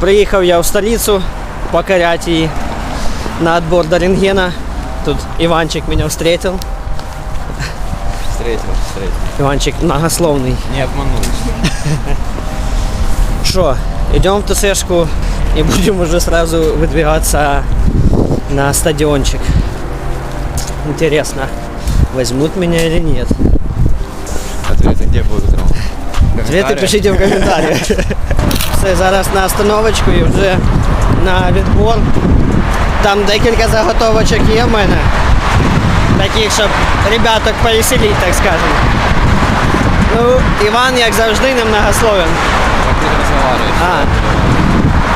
Приїхав я в столицю покорять її на отбор до рентгена. Тут Иванчик меня встретил. Встретил, встретил. Иванчик многословный. Не обманул. Что, идем в ТСшку и будем уже сразу выдвигаться на стадиончик. Интересно, возьмут меня или нет? Ответы где будут? Ром? Ответи Комментариях? пишіть в коментарях. Все, зараз на остановочку і вже на відбор. Там декілька заготовочок є в мене. Таких, щоб ребяток повеселіть, так скажемо. Ну, Іван, як завжди, ты разговариваешь? А,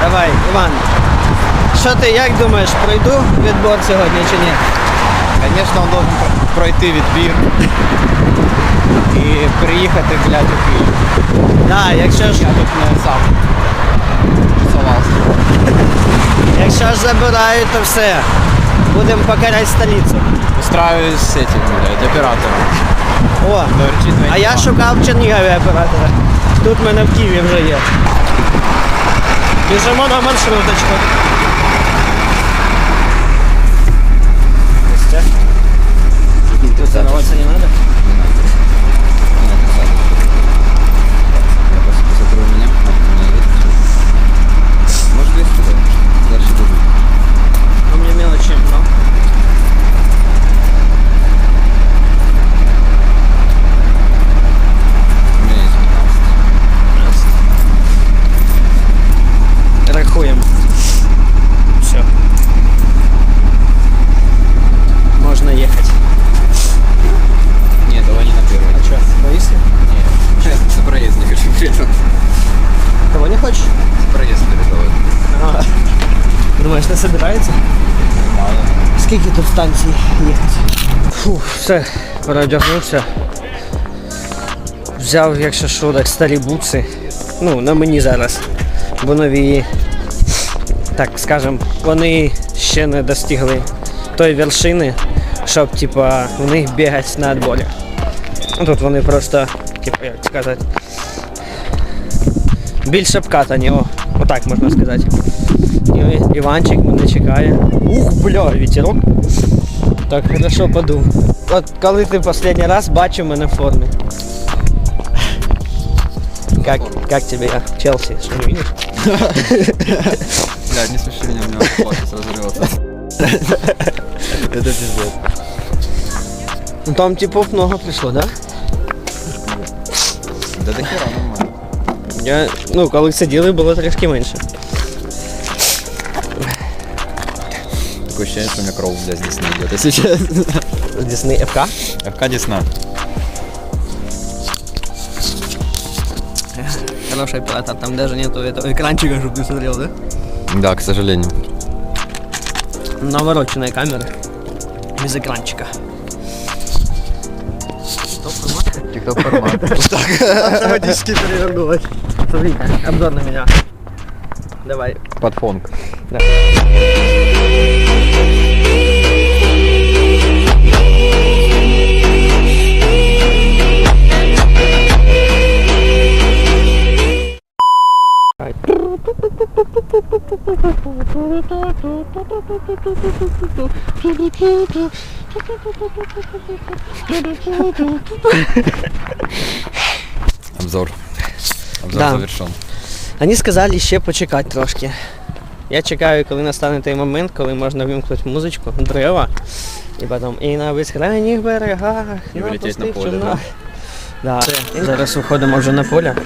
давай, Іван. Що ти як думаєш, пройду відбор сьогодні чи ні? Конечно, он должен пройти відбір і приїхати, блядь, у Київ. Да, якщо ж, Я тут не сам тусувався. якщо ж забирають, то все. Будемо покоряти столицю. Устраиваюсь с этим, блядь, оператором. О, Дорчить А я шукав в Чернігові оператора. Тут в мене в Києві вже є. Біжимо на маршруточку. Тут здороваться не надо? Я просто посмотрю у меня. а, у меня есть. Может, есть туда? Дальше буду. У меня мелочи, но... У меня есть 15. Рахуємо. Все. Можна їхати. Нет, давай не на первый. А що, боїшся? Нет, честно, за проезд не хочу приехать. Того не хочеш? Проезд передавай. Ага. Думаєш, не собирається? Мало. Скільки тут станцій їхати? Фу, все, переодягнувся. Взяв, якщо що, так старі бутси. Ну, на мені зараз. Бо нові, так скажем, вони ще не достигли тої вершини, щоб типа в них бігати на відборі. Ну, Тут вони просто, типа, як сказати, більш обкатані, о, отак можна сказати. І Іванчик мене чекає. Ух, бля, вітерок. Так хорошо подув. От коли ти останній раз бачив мене в формі. Как, как тебе я? Челси, что не видишь? Блядь, не смеши меня, у меня пафос разорвется. Это пиздец. Ну там типов много пришло, да? Да до хера нормально. Я, ну, коли сиділи, було трішки менше. Такое ощущение, что у меня кровь, блядь, здесь не идет, если честно. Дісний ФК. ФК Десна. Хороший оператор, там даже нету этого экранчика, чтобы ты смотрел, да? Да, к сожалению. Навороченная камера. Без экранчика. Тикток формат. Автоматически перевернулась. Смотри, обзор на меня. Давай. Под фонк. Обзор. Обзор Да. завершен. Вони сказали ще почекати трошки. Я чекаю, коли настане той момент, коли можна вимкнути музичку, дерева. І потім і на безкрайніх берегах. І вилетіть на пустих поле, човнах. Да. Зараз виходимо вже на поле.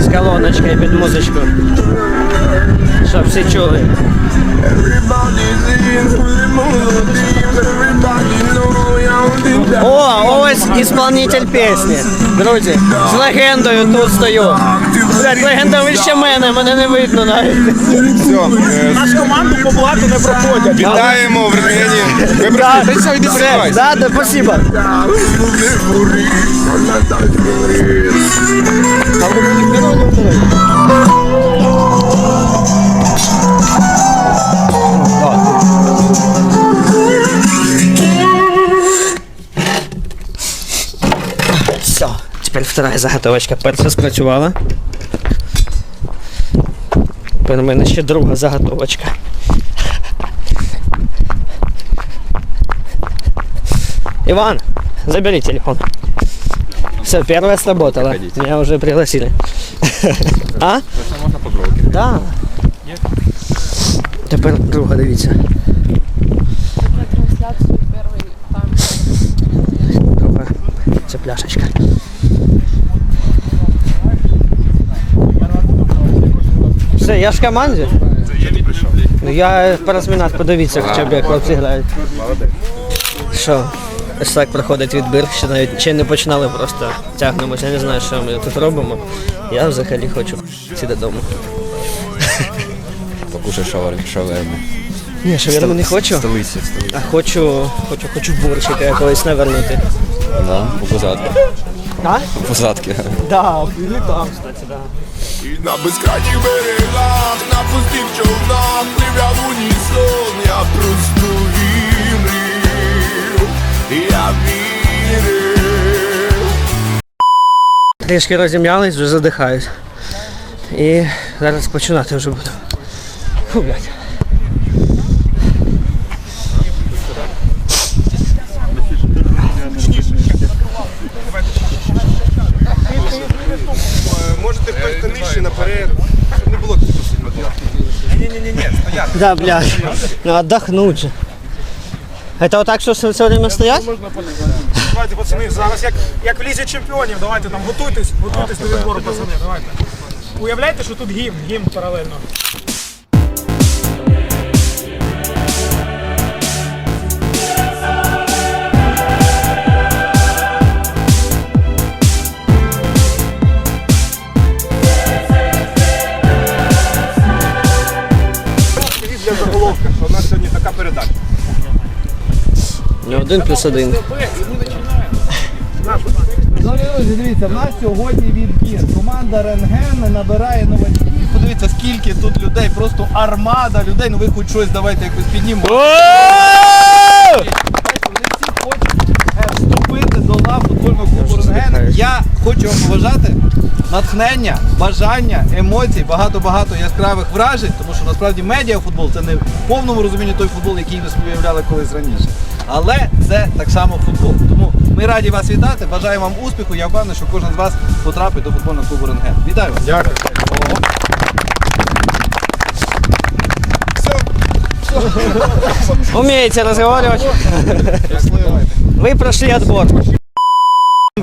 З колоночкою під музичку. Щоб всі чули. О, ось исполнитель пісні. Друзі, з легендою тут стою. Блять, легенда вище мене, мене не видно навіть. Наш команду по блату не проходять. Вітаємо в Рені. Ви Да, все, йди все, да, да, спасибо. Все, теперь вторая Заготовочка перша спрацювала. Тепер у мене ще друга заготовочка. Иван, забери телефон. Все, первая сработала. Проходите. Меня уже пригласили. А? Це можна попробувати. Тепер друга, дивіться. Друга. Це пляшечка. Все, я ж в команді. Ну я порозмінати, подивіться, хоча б як хлопці грають. Що? Ось так проходить відбір, ще навіть ще не починали, просто тягнемося. Я не знаю, що ми тут робимо. Я взагалі хочу йти додому. Покушай шаверму. шаверму. Ні, шаверму не хочу. Столиці, столиці. А хочу, хочу, хочу борщика якогось навернути. Да, у позадки. А? У позадки. Да, там, кстати, да. І на безкрайніх берегах, на пустих човнах, пливя в унісон, я просто вірив, я вірив. Трішки розім'ялись, вже задихаюсь. І зараз починати вже буду. Фу, блядь. Можете хтось нижче наперед, щоб не було такого сильно. Ні-ні-ні, стояти. Да, блядь. Ну, отдохнуть же. Это вот так, что все все время стоять? Давайте, пацани, зараз як, як в лізі чемпіонів, давайте там готуйтесь, готуйтесь до відбору, пацани, давайте. Уявляєте, що тут гімн, гімн паралельно. Не один плюс один. Друзі, дивіться, в нас сьогодні відбір. Команда Рентген набирає новачків. Подивіться, скільки тут людей, просто армада людей. Ну ви хоч щось давайте якось піднімемо. Вони всі хочуть е, вступити до лав футбольного клубу Рентген. Я хочу вам побажати натхнення, бажання, емоцій, багато-багато яскравих вражень, тому що насправді медіафутбол це не в повному розумінні той футбол, який ми уявляли колись раніше. Але це так само футбол. Тому ми раді вас вітати, бажаємо вам успіху. Я впевнений, що кожен з вас потрапить до футбольного клубу Рентген. Вітаю вас! Дякую. Умеете разговаривать? Ви пройшли отбор.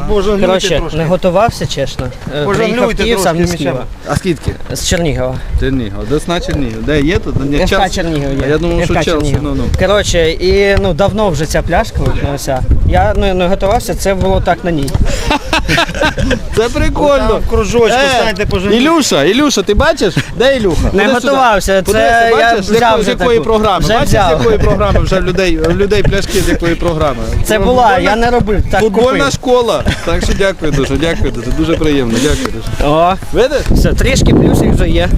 Коротше, не готувався, чесно. Е, Приїхав в Київ сам не з Києва. А скільки? З Чернігова. Чернігов. Десна Чернігів. Де є тут? Ні, ФК Чернігів є. А я думав, що Челсі. Чернігів. Ну, ну. Коротше, і ну давно вже ця пляшка вся. Я ну, не готувався, це було так на ній. Це прикольно. кружочку Е, Ілюша, Ілюша, ти бачиш? Де Ілюха? Не Ходи готувався, Подивися, це я бачиш, з взяв якої, з вже якої таку. програми? Вже бачиш, взяв. з якої програми вже в людей, в людей пляшки з якої програми? Це була, я не робив, так Футбольна купив. школа. Так що дякую дуже, дякую дуже. Дуже приємно, дякую дуже. О, Видиш? все, трішки плюсик вже є.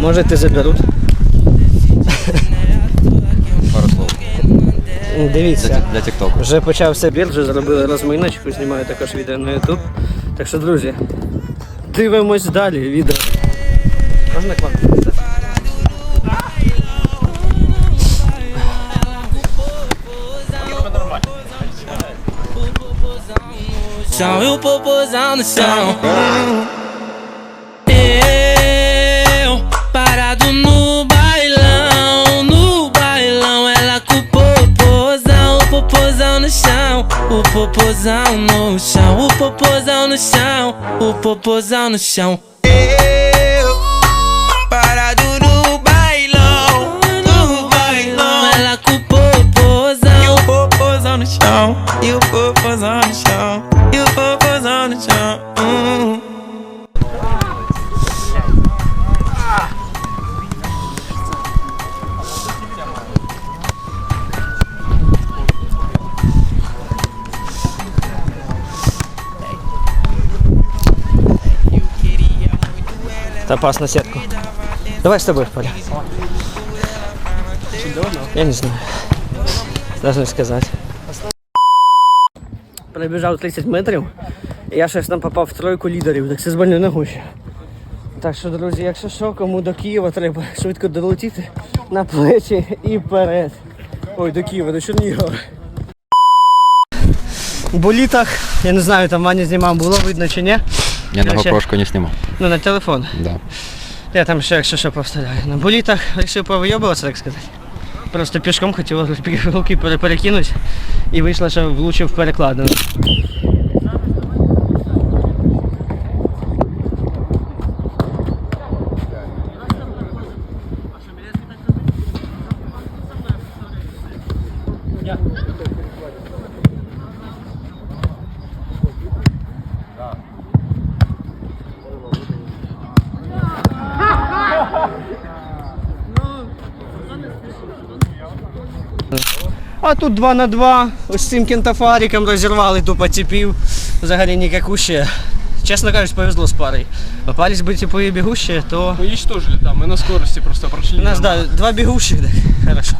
Можете заберуть. Пару слов. Дивіться. Для, для тіктоку. Вже почався бір, вже зробили розминочку, знімаю також відео на YouTube. Так що, друзі, дивимось далі відео. Можна к вам? chão e put on the chão. O popozão no chão, o popozão no chão, o popozão no chão. Eu Та пас на сетку. Давай с тобой, Поля. Я не знаю. Даже сказать. Пробіжав 30 метрів Я щось там попав в тройку лідерів, так це з больною ногою. Так що, друзі, якщо що, кому до Києва треба швидко долетіти на плечі і вперед. Ой, до Києва, до Чернігова. У болітах, я не знаю, там Ваня знімав, було видно чи ні. Я на Короче. GoPro не снимал. Ну, на телефон. Да. Я там ще, якщо що, повставляю. На болітах вирішив повийобуватися, так сказати. Просто пішком хотів руки перекинути і вийшло, що влучив в перекладину. А тут 2 на 2 ось цим кентафариком розірвали тупо ціпів. Взагалі ніякуще. Чесно кажучи, повезло з парою. Попались би типові бігущі, то Мы уничтожили там, мы на скорости просто прошли. у нас да, два бігущих, так, хорошо.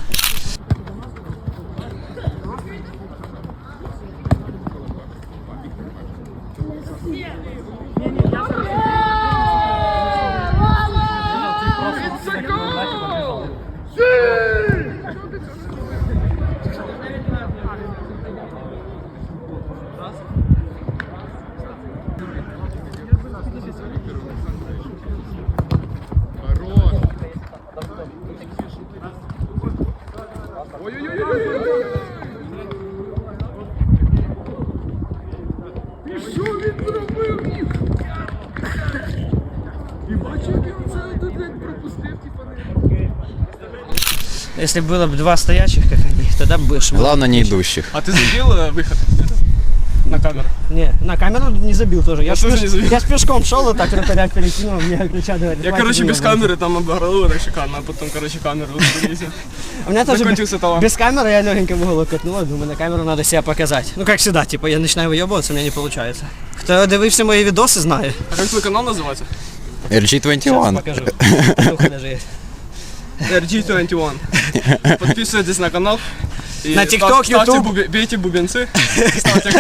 Если было бы два стоячих, как они, тогда бы было. Главное не идущих. А ты забил э, выход на камеру? Не, на камеру не забил тоже. Я, Я ж тоже пеш- не забил. я с пешком шел, вот так вратаря перекинул, мне кричат, говорят, Я, «Давай, короче, ты без меня камеры там обгорел так шикарно, а потом, короче, камеру разбились. У меня тоже Закончился без, талант. без камеры я легенько в уголок катнула, думаю, на камеру надо себя показать. Ну, как всегда, типа, я начинаю выебываться, у меня не получается. Хто дивився мої відоси, знає. А как твой канал называется? Сейчас RG21. покажу. Слухай, даже є. RG21. Подписывайтесь на канал. И На TikTok, ставьте YouTube. бейте бубенцы. Ставьте.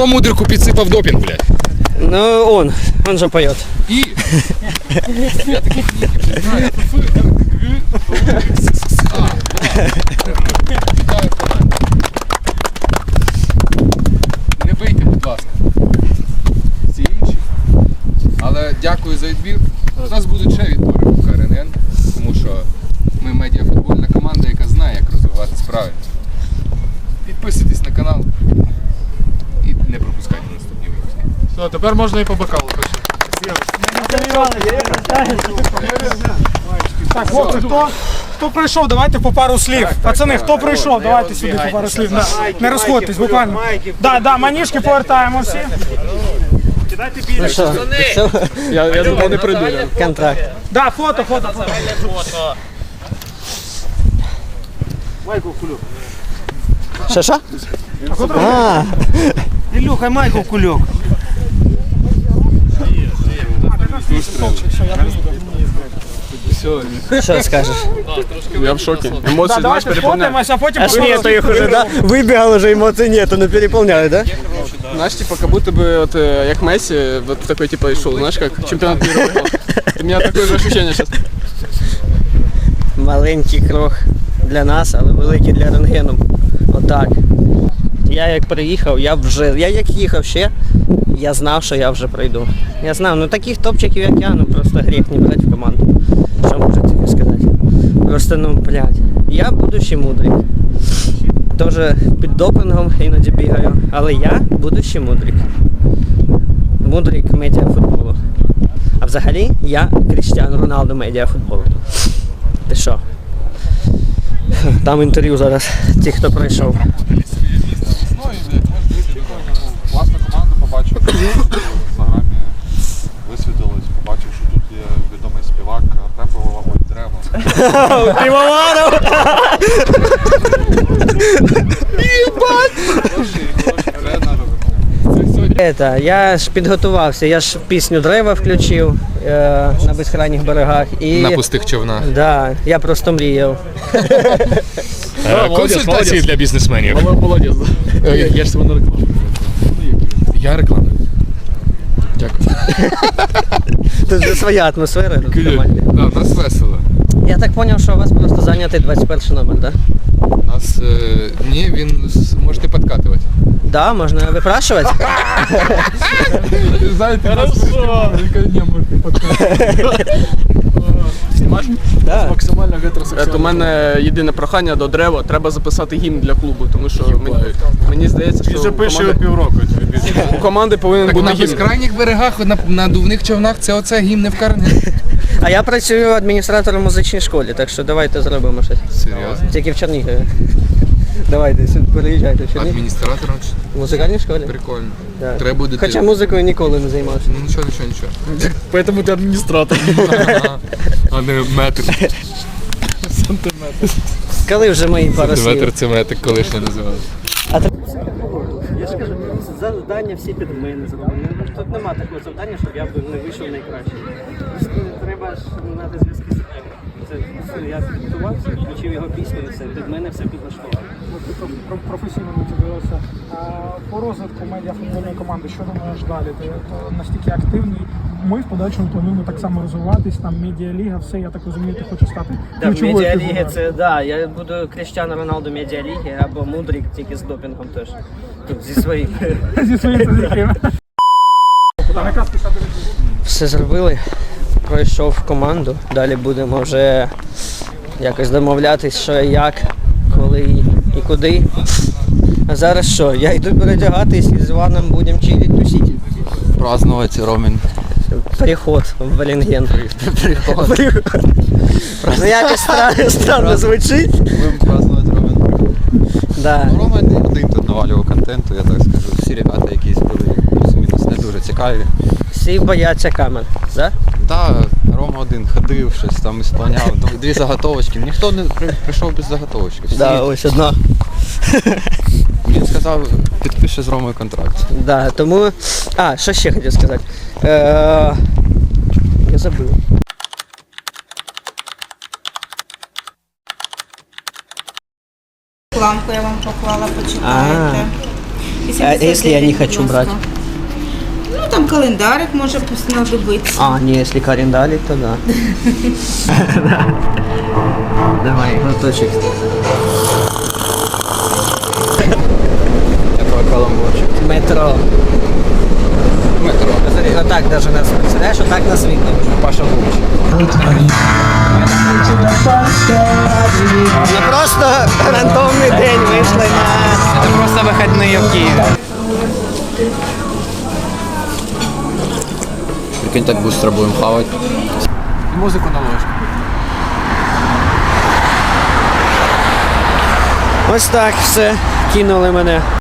Хто мудрику підсипав допінг, блядь? Ну, он, он же поет. І. Я таких ніків не знаю. А. Не бийте, будь ласка. Всі інші. Але дякую за відбір. У нас будуть ще відбори у КРНН, тому що ми медіафутбольна команда, яка знає, як розвивати справи. Підписуйтесь на канал і не пропускайте наступні випуски. Все, тепер можна і по бокалу. Так, хлопці, хто, хто прийшов, давайте по пару слів. Пацани, хто прийшов, давайте сюди по пару слів. Да. Не розходьтесь, буквально. Да, да, манішки повертаємо всі. Ну що, що? Я, я думав, не прийду. Контракт. Да, фото, фото, фото. Що, що? А, Ілюха, майку кульок. що скажеш? Я в шокі. Да, Емоції, знаєш, давайте переповняють. сфотимося, а потім Аж поговоримо. нету их уже, да? Выбегал уже, эмоций нету, но переполняют, да? Знаешь, типа, как будто бы, вот, э, як Месси, вот такой, типа, и шел, знаешь, как чемпионат мира выиграл. У меня такое же ощущение сейчас. Маленький крок для нас, але великий для рентгену. Отак. Я як приїхав, я вже. Я як їхав ще, я знав, що я вже пройду. Я знав, ну таких топчиків, як я, ну просто гріх не брати в команду. Що можу тільки сказати? Просто ну, блядь, я будущий мудрик. Теж під допингом іноді бігаю, але я будущий мудрик. Мудрик медіафутболу. А взагалі я Кріштіану Роналду медіафутболу. Ти що? Там інтерв'ю зараз, ті, хто пройшов. В інстаграмі, висвітилось, побачив, що тут є відомий співак Артем Пивоваров Древо. Півоваров! Это, я ж підготувався, я ж пісню Древа включив е, на безкрайніх берегах. І, На пустих човнах. Да, я просто мріяв. Консультації для бізнесменів. Молодец, да. Е, Я же себе на рекламу. Я реклама. Дякую. Тут вже своя атмосфера тут нас весело. Я так зрозумів, що у вас просто зайнятий 21 номер, да? У нас е, ні, він с- можете подкатувати. Да, можна випрашувати? Знаєте, хорошо. Не Знімаєш? Да. Максимально гетеросексуально. У мене єдине прохання до Древо, треба записати гімн для клубу, тому що мені, мені здається, що у команди, півроку. у команди повинен Так бути на гімн. безкрайніх берегах, на надувних човнах це оце гімн не в карне. А я працюю адміністратором в музичній школі, так що давайте зробимо щось. Серйозно? Тільки в Чернігові. Давайте, сюди переїжджайте в Чернігів. Адміністратором чи- В музикальній школі? прикольно. Да. Треба буде. Хоча музикою ніколи не займався. Ну нічого, нічого, нічого. Поэтому ти адміністратор. А не метр. Коли вже мої пару слів? Метр це метр колишнє називали. Я ж кажу, завдання всі під мене зроблені. Тут нема такого завдання, щоб я б не вийшов найкраще. Треба ж мати зв'язки з. Це я підготувався, включив його пісню і все. Під мене все підлаштував. Про- професійно мотивувався. А, По розвитку медіафутбольної команди, що думаєш далі? Ти настільки активний. Ми в подальшому плануємо так само розвиватись, там медіаліга, все, я так розумію, ти хочеш стати медіалігі фігурою. це да, я буду Кріштіану Роналду медіаліги або Мудрик тільки з допінгом теж. Тут зі своїм. зі своїм Все зробили, пройшов команду. Далі будемо вже якось домовлятись, що як, коли і куди. А зараз що? Я йду передягатись і з Іваном будемо чилить тусити. Празднувати Ромін. Переход в Валенген. Переход. Ну якось странно, странно звучить. Будемо празднувати Ромін. Да. Ну, Рома не один тут навалював контенту, я так скажу. Всі ребята якісь були плюс-мінус не дуже цікаві. Всі бояться камер, да? Та Рома один ходив, щось там ісполняв, ну, дві заготовочки. Ніхто не при- прийшов без заготовочки. Всі, Да, ось одна. Він сказав, підпише з Ромою контракт. Да, тому. А, що ще хотів сказати? Е... Я забив. Планку я вам поклала, почитаєте. А якщо я не хочу 89,90. брати? Ну там календарик може знадобитися. А, не, если календарик, то да. Давай, глоточек. Такой каламбурчик. Метро. Так даже нас, представляешь, вот так нас видно Паша Гуч. Ну просто рандомний день вийшли на... Це просто вихідний в Києві. Прикинь, так быстро будемо хавати. Музику на ложку. Ось так все, кинули мене